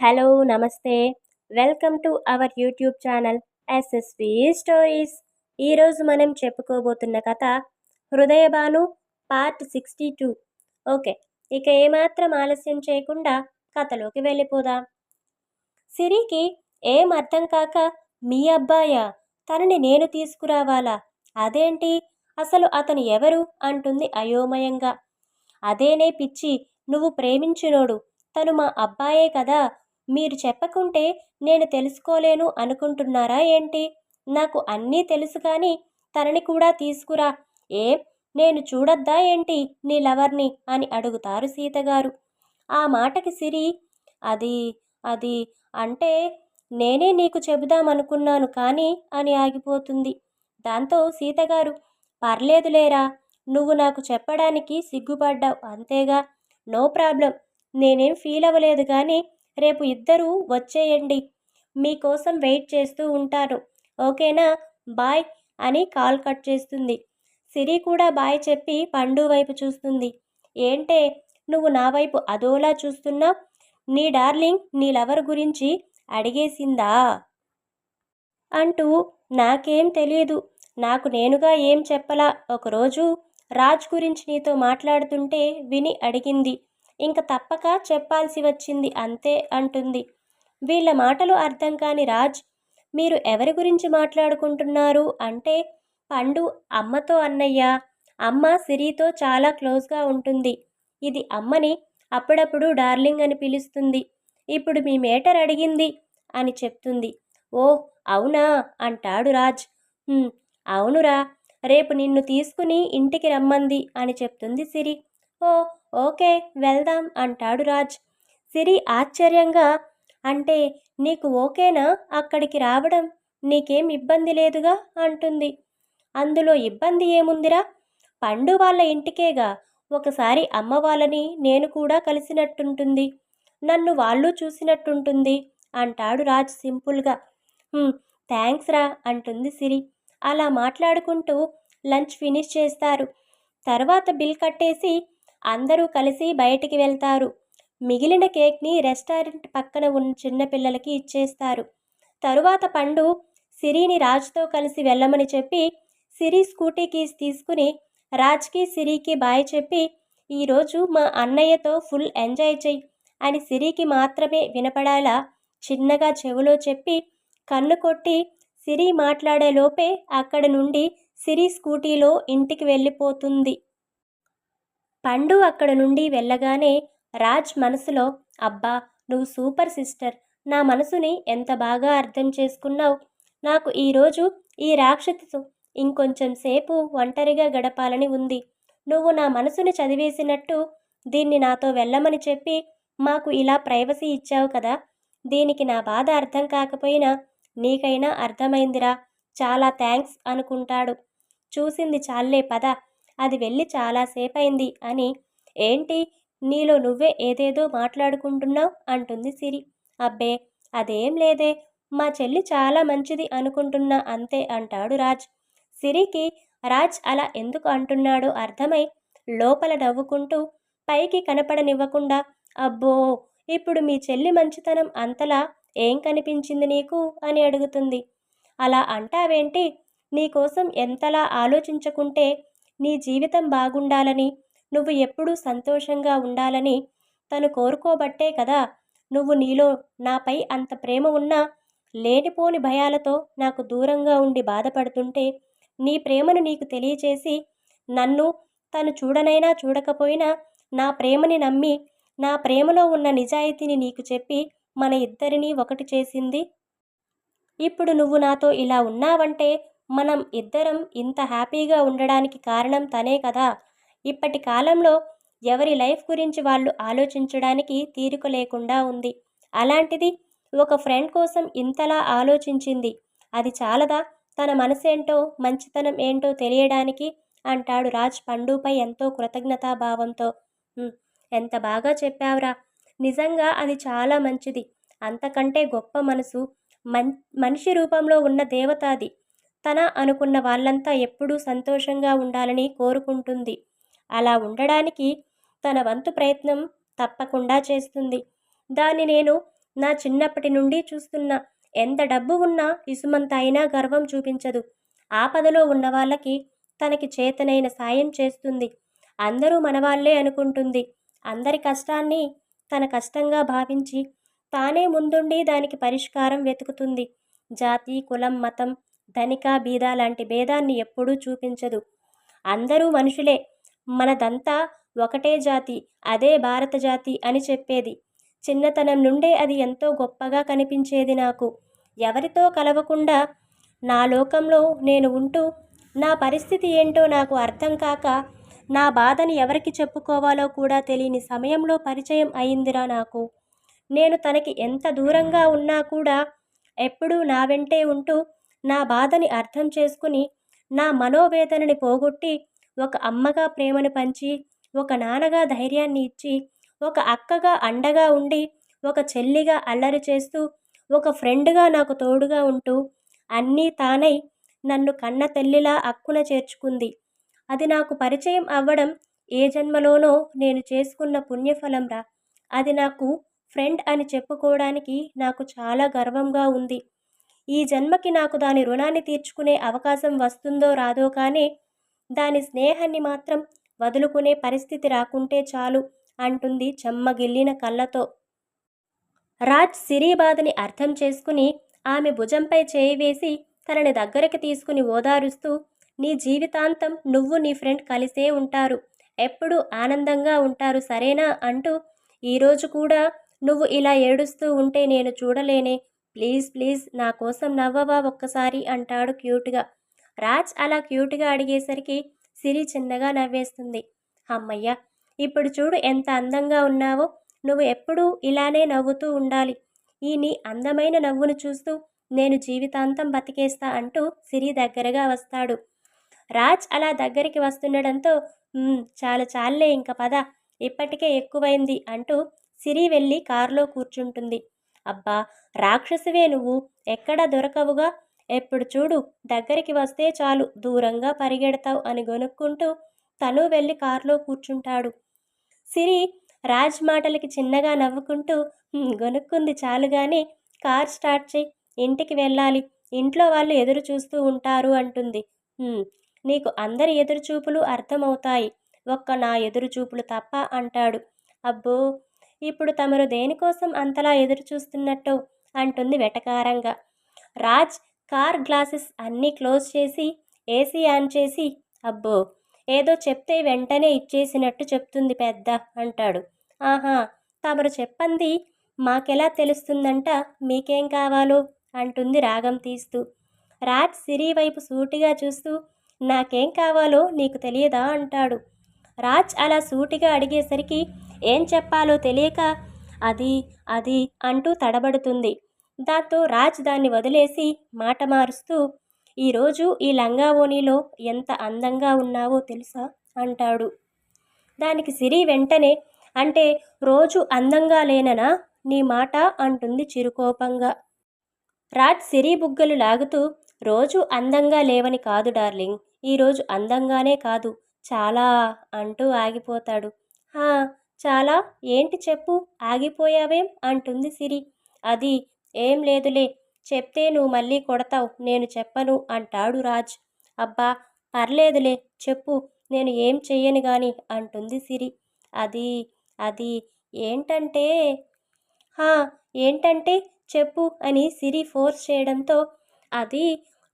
Hello నమస్తే. Welcome to our YouTube channel SSV stories. ఈరోజు మనం చెప్పుకోబోతున్న కథ Hrudayabhanu part sixty two. Okay ఇక ఏమాత్రం ఆలస్యం చేయకుండా కథలోకి వెళ్ళిపోదాం. సిరికి ఏం అర్థం కాక మీ అబ్బాయా? తనని నేను తీసుకురావాలా? అదేంటి? అసలు అతను ఎవరు? అంటుంది అయోమయంగా. అదేనే పిచ్చి నువ్వు ప్రేమించినోడు. తను మా అబ్బాయే కదా. మీరు చెప్పకుంటే నేను తెలుసుకోలేను అనుకుంటున్నారా ఏంటి? నాకు అన్నీ తెలుసు కానీ తనని కూడా తీసుకురా. ఏం? నేను చూడొద్దా ఏంటి నీ లవర్ని? అని అడుగుతారు సీతగారు. ఆ మాటకి సిరి అది అది అంటే నేనే నీకు చెబుదామనుకున్నాను కానీ అని ఆగిపోతుంది. దాంతో సీతగారు పర్లేదులేరా నువ్వు నాకు చెప్పడానికి సిగ్గుపడ్డావు అంతేగా. No problem. నేనేం ఫీల్ అవ్వలేదు కానీ రేపు ఇద్దరూ వచ్చేయండి. మీకోసం వెయిట్ చేస్తూ ఉంటాను. ఓకేనా? బాయ్ అని కాల్ కట్ చేస్తుంది. సిరి కూడా బాయ్ చెప్పి పండు వైపు చూస్తుంది. ఏంటే? నువ్వు నా వైపు అదోలా చూస్తున్నావు నీ డార్లింగ్ నీ లవర్ గురించి అడిగేసిందా? అంటూ నాకేం తెలియదు. నాకు నేనుగా ఏం చెప్పలా? ఒకరోజు రాజ్ గురించి నీతో మాట్లాడుతుంటే విని అడిగింది. ఇంక తప్పక చెప్పాల్సి వచ్చింది అంతే అంటుంది. వీళ్ళ మాటలు అర్థం కాని రాజ్ మీరు ఎవరి గురించి మాట్లాడుకుంటున్నారు? అంటే పండు అమ్మతో అన్నయ్య అమ్మ సిరితో చాలా క్లోజ్గా ఉంటుంది. ఇది అమ్మని అప్పుడప్పుడు డార్లింగ్ అని పిలుస్తుంది. ఇప్పుడు మీ మేటర్ అడిగింది అని చెప్తుంది. ఓ అవునా? అంటాడు రాజ్. అవునురా. రేపు నిన్ను తీసుకుని ఇంటికి రమ్మంది అని చెప్తుంది సిరి. ఓ ఓకే వెళ్దాం అంటాడు రాజ్. సిరి ఆశ్చర్యంగా అంటే నీకు ఓకేనా అక్కడికి రావడం? నీకేం ఇబ్బంది లేదుగా? అంటుంది. అందులో ఇబ్బంది ఏముందిరా? పండు వాళ్ళ ఇంటికేగా. ఒకసారి అమ్మ వాళ్ళని నేను కూడా కలిసినట్టుంటుంది. నన్ను వాళ్ళు చూసినట్టుంటుంది అంటాడు రాజ్ సింపుల్గా. థ్యాంక్స్ రా అంటుంది సిరి. అలా మాట్లాడుకుంటూ లంచ్ ఫినిష్ చేస్తారు. తర్వాత బిల్ కట్టేసి అందరూ కలిసి బయటికి వెళ్తారు. మిగిలిన కేక్ని రెస్టారెంట్ పక్కన ఉన్న చిన్నపిల్లలకి ఇచ్చేస్తారు. తరువాత పండు సిరిని రాజ్తో కలిసి వెళ్ళమని చెప్పి సిరి స్కూటీ కీస్ తీసుకుని రాజ్కి సిరికి బాయ్ చెప్పి ఈరోజు మా అన్నయ్యతో ఫుల్ ఎంజాయ్ చెయ్యి అని సిరికి మాత్రమే వినపడాలా చిన్నగా చెవులో చెప్పి కన్ను కొట్టి సిరి మాట్లాడేలోపే అక్కడ నుండి సిరి స్కూటీలో ఇంటికి వెళ్ళిపోతుంది. పండు అక్కడ నుండి వెళ్ళగానే రాజ్ మనసులో అబ్బా నువ్వు సూపర్ సిస్టర్. నా మనసుని ఎంత బాగా అర్థం చేసుకున్నావు. నాకు ఈరోజు ఈ రాక్షసుతో ఇంకొంచెం సేపు ఒంటరిగా గడపాలని ఉంది. నువ్వు నా మనసుని చదివేసినట్టు దీన్ని నాతో వెళ్ళమని చెప్పి మాకు ఇలా ప్రైవసీ ఇచ్చావు కదా. దీనికి నా బాధ అర్థం కాకపోయినా నీకైనా అర్థమైందిరా. చాలా థ్యాంక్స్ అనుకుంటాడు. చూసింది చాలే పద. అది వెళ్ళి చాలాసేపైంది అని. ఏంటి? నీలో నువ్వే ఏదేదో మాట్లాడుకుంటున్నావు? అంటుంది సిరి. అబ్బే అదేం లేదే. మా చెల్లి చాలా మంచిది అనుకుంటున్నా అంతే అంటాడు రాజ్. సిరికి రాజ్ అలా ఎందుకు అంటున్నాడో అర్థమై లోపల నవ్వుకుంటూ పైకి కనపడనివ్వకుండా అబ్బో ఇప్పుడు మీ చెల్లి మంచితనం అంతలా ఏం కనిపించింది నీకు? అని అడుగుతుంది. అలా అంటావేంటి? నీకోసం ఎంతలా ఆలోచించకుంటే నీ జీవితం బాగుండాలని నువ్వు ఎప్పుడూ సంతోషంగా ఉండాలని తను కోరుకోబట్టే కదా నువ్వు నీలో నాపై అంత ప్రేమ ఉన్నా లేనిపోని భయాలతో నాకు దూరంగా ఉండి బాధపడుతుంటే నీ ప్రేమను నీకు తెలియచేసి నన్ను తను చూడనైనా చూడకపోయినా నా ప్రేమని నమ్మి నా ప్రేమలో ఉన్న నిజాయితీని నీకు చెప్పి మన ఇద్దరినీ ఒకటి చేసింది. ఇప్పుడు నువ్వు నాతో ఇలా ఉన్నావంటే మనం ఇద్దరం ఇంత హ్యాపీగా ఉండడానికి కారణం తనే కదా. ఇప్పటి కాలంలో ఎవరి లైఫ్ గురించి వాళ్ళు ఆలోచించడానికి తీరిక లేకుండా ఉంది. అలాంటిది ఒక ఫ్రెండ్ కోసం ఇంతలా ఆలోచించింది. అది చాలదా? తన మనసేంటో మంచితనం ఏంటో తెలియడానికి అంటాడు రాజ్ పండుపై ఎంతో కృతజ్ఞతాభావంతో. ఎంత బాగా చెప్పావురా. నిజంగా అది చాలా మంచిది. అంతకంటే గొప్ప మనసు మన్ మనిషి రూపంలో ఉన్న దేవతాది తన అనుకున్న వాళ్ళంతా ఎప్పుడూ సంతోషంగా ఉండాలని కోరుకుంటుంది. అలా ఉండడానికి తన వంతు ప్రయత్నం తప్పకుండా చేస్తుంది. దాన్ని నేను నా చిన్నప్పటి నుండి చూస్తున్నా. ఎంత డబ్బు ఉన్నా ఇసుమంత అయినా గర్వం చూపించదు. ఆపదలో ఉన్న వాళ్ళకి తనకి చేతనైన సాయం చేస్తుంది. అందరూ మనవాళ్ళే అనుకుంటుంది. అందరి కష్టాన్ని తన కష్టంగా భావించి తానే ముందుండి దానికి పరిష్కారం వెతుకుతుంది. జాతి కులం మతం ధనిక బీద లాంటి భేదాన్ని ఎప్పుడూ చూపించదు. అందరూ మనుషులే. మనదంతా ఒకటే జాతి అదే భారత జాతి అని చెప్పేది. చిన్నతనం నుండే అది ఎంతో గొప్పగా కనిపించేది నాకు. ఎవరితో కలవకుండా నా లోకంలో నేను ఉంటూ నా పరిస్థితి ఏంటో నాకు అర్థం కాక నా బాధని ఎవరికి చెప్పుకోవాలో కూడా తెలియని సమయంలో పరిచయం అయిందిరా నాకు. నేను తనకి ఎంత దూరంగా ఉన్నా కూడా ఎప్పుడూ నా వెంటే ఉంటూ నా బాధని అర్థం చేసుకుని నా మనోవేదనని పోగొట్టి ఒక అమ్మగా ప్రేమను పంచి ఒక నాన్నగా ధైర్యాన్ని ఇచ్చి ఒక అక్కగా అండగా ఉండి ఒక చెల్లిగా అల్లరి చేస్తూ ఒక ఫ్రెండ్గా నాకు తోడుగా ఉంటూ అన్నీ తానై నన్ను కన్న తల్లిలా అక్కున చేర్చుకుంది. అది నాకు పరిచయం అవ్వడం ఏ జన్మలోనో నేను చేసుకున్న పుణ్యఫలం రా. అది నాకు ఫ్రెండ్ అని చెప్పుకోవడానికి నాకు చాలా గర్వంగా ఉంది. ఈ జన్మకి నాకు దాని రుణాన్ని తీర్చుకునే అవకాశం వస్తుందో రాదో కానీ దాని స్నేహాన్ని మాత్రం వదులుకునే పరిస్థితి రాకుంటే చాలు అంటుంది చెమ్మగిల్లిన కళ్ళతో. రాజ్ సిరి బాధని అర్థం చేసుకుని ఆమె భుజంపై చేయి వేసి తనని దగ్గరికి తీసుకుని ఓదారుస్తూ నీ జీవితాంతం నువ్వు నీ ఫ్రెండ్ కలిసే ఉంటారు ఎప్పుడూ ఆనందంగా ఉంటారు సరేనా? అంటూ ఈరోజు కూడా నువ్వు ఇలా ఏడుస్తూ ఉంటే నేను చూడలేనే ప్లీజ్ ప్లీజ్ నా కోసం నవ్వవా ఒక్కసారి అంటాడు క్యూట్గా. రాజ్ అలా క్యూట్గా అడిగేసరికి సిరి చిన్నగా నవ్వేస్తుంది. అమ్మయ్య ఇప్పుడు చూడు ఎంత అందంగా ఉన్నావో. నువ్వు ఎప్పుడూ ఇలానే నవ్వుతూ ఉండాలి. ఈ నీ అందమైన నవ్వును చూస్తూ నేను జీవితాంతం బతికేస్తా అంటూ సిరి దగ్గరగా వస్తాడు. రాజ్ అలా దగ్గరికి వస్తుండడంతో చాలా చాలే ఇంక పద. ఇప్పటికే ఎక్కువైంది అంటూ సిరి వెళ్ళి కారులో కూర్చుంటుంది. అబ్బా రాక్షసివే నువ్వు. ఎక్కడ దొరకవుగా? ఎప్పుడు చూడు దగ్గరికి వస్తే చాలు దూరంగా పరిగెడతావు అని గొనుక్కుంటూ తను వెళ్ళి కారులో కూర్చుంటాడు. సిరి రాజ్ మాటలకి చిన్నగా నవ్వుకుంటూ గొనుక్కుంది చాలు కానీ కార్ స్టార్ట్ చేయి ఇంటికి వెళ్ళాలి. ఇంట్లో వాళ్ళు ఎదురు చూస్తూ ఉంటారు అంటుంది. నీకు అందరి ఎదురుచూపులు అర్థమవుతాయి. ఒక్క నా ఎదురుచూపులు తప్ప అంటాడు. అబ్బో ఇప్పుడు తమరు దేనికోసం అంతలా ఎదురు చూస్తున్నట్టు అంటుంది వెటకారంగా. రాజ్ కార్ గ్లాసెస్ అన్నీ క్లోజ్ చేసి ఏసీ ఆన్ చేసి అబ్బో ఏదో చెప్తే వెంటనే ఇచ్చేసినట్టు చెప్తుంది పెద్ద అంటాడు. ఆహా తమరు చెప్పంది మాకెలా తెలుస్తుందంట మీకేం కావాలో అంటుంది రాగం తీస్తూ. రాజ్ సిరి వైపు సూటిగా చూస్తూ నాకేం కావాలో నీకు తెలియదా అంటాడు. రాజ్ అలా సూటిగా అడిగేసరికి ఏం చెప్పాలో తెలియక అది అది అంటూ తడబడుతుంది. దాంతో రాజ్ దాన్ని వదిలేసి మాట మారుస్తూ ఈరోజు ఈ లంగా ఓణిలో ఎంత అందంగా ఉన్నావో తెలుసా? అంటాడు. దానికి సిరి వెంటనే అంటే రోజు అందంగా లేననా? నీ మాట అంటుంది చిరుకోపంగా. రాజ్ సిరి బుగ్గలు లాగుతూ రోజు అందంగా లేవని కాదు డార్లింగ్ ఈరోజు అందంగానే కాదు చాలా అంటూ ఆగిపోతాడు. హా చాలా ఏంటి చెప్పు? ఆగిపోయావేం? అంటుంది సిరి. అది ఏం లేదులే చెప్తే నువ్వు మళ్ళీ కొడతావు నేను చెప్పను అంటాడు రాజ్. అబ్బా పర్లేదులే చెప్పు నేను ఏం చెయ్యను గాని అంటుంది సిరి. అది అది ఏంటంటే హా ఏంటంటే చెప్పు అని సిరి ఫోర్స్ చేయడంతో అది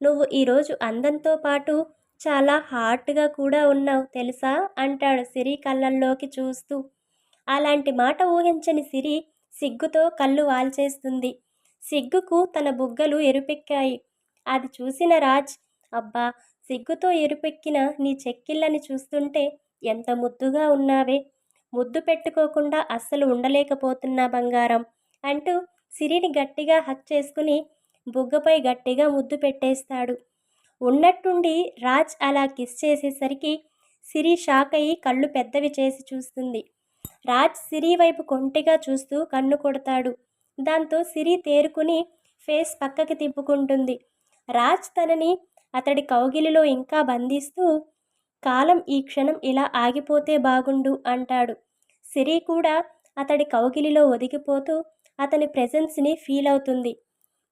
నువ్వు ఈరోజు అందంతో పాటు చాలా హార్ట్గా కూడా ఉన్నావు తెలుసా? అంటాడు సిరి కళ్ళల్లోకి చూస్తూ. అలాంటి మాట ఊహించని సిరి సిగ్గుతో కళ్ళు వాల్చేస్తుంది. సిగ్గుకు తన బుగ్గలు ఎరుపెక్కాయి. అది చూసిన రాజ్ అబ్బా సిగ్గుతో ఎరుపెక్కిన నీ చెక్కిళ్ళని చూస్తుంటే ఎంత ముద్దుగా ఉన్నావే. ముద్దు పెట్టుకోకుండా అస్సలు ఉండలేకపోతున్నా బంగారం అంటూ సిరిని గట్టిగా హక్ చేసుకుని బుగ్గపై గట్టిగా ముద్దు పెట్టేస్తాడు. ఉన్నట్టుండి రాజ్ అలా కిస్ చేసేసరికి సిరి షాక్ అయ్యి కళ్ళు పెద్దవి చేసి చూస్తుంది. రాజ్ సిరి వైపు కొంటిగా చూస్తూ కన్ను కొడతాడు. దాంతో సిరి తేరుకుని ఫేస్ పక్కకి తిప్పుకుంటుంది. రాజ్ తనని అతడి కౌగిలిలో ఇంకా బంధిస్తూ కాలం ఈ క్షణం ఇలా ఆగిపోతే బాగుండు అంటాడు. సిరి కూడా అతడి కౌగిలిలో ఒదిగిపోతూ అతని ప్రెజెన్స్ని ఫీల్ అవుతుంది.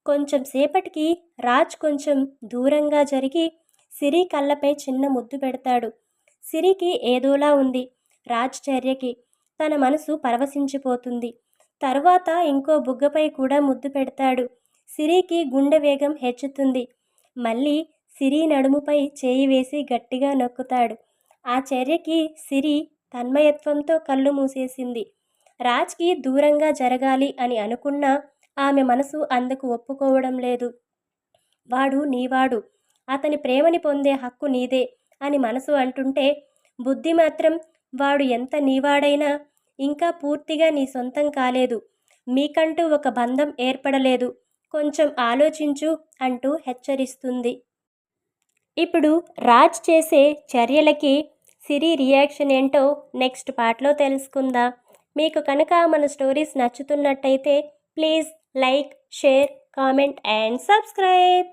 కొంచెం సేపటికి రాజ్ కొంచెం దూరంగా జరిగి సిరి కళ్ళపై చిన్న ముద్దు పెడతాడు. సిరికి ఏదోలా ఉంది రాజ్ చర్యకి. తన మనసు పరవశించిపోతుంది. తరువాత ఇంకో బుగ్గపై కూడా ముద్దు పెడతాడు. సిరికి గుండె వేగం హెచ్చుతుంది. మళ్ళీ సిరి నడుముపై చేయి వేసి గట్టిగా నొక్కుతాడు. ఆ చర్యకి సిరి తన్మయత్వంతో కళ్ళు మూసేసింది. రాజ్కి దూరంగా జరగాలి అని అనుకున్నా ఆమె మనసు అందుకు ఒప్పుకోవడం లేదు. వాడు నీవాడు. అతని ప్రేమని పొందే హక్కు నీదే అని మనసు అంటుంటే బుద్ధి మాత్రం వాడు ఎంత నీవాడైనా ఇంకా పూర్తిగా నీ సొంతం కాలేదు. మీకంటూ ఒక బంధం ఏర్పడలేదు. కొంచెం ఆలోచించు అంటూ హెచ్చరిస్తుంది. ఇప్పుడు రాజ్ చేసే చర్యలకి సిరి రియాక్షన్ ఏంటో నెక్స్ట్ పార్ట్లో తెలుసుకుందాం. మీకు కనుక మన stories నచ్చుతున్నట్టయితే please like share comment and subscribe.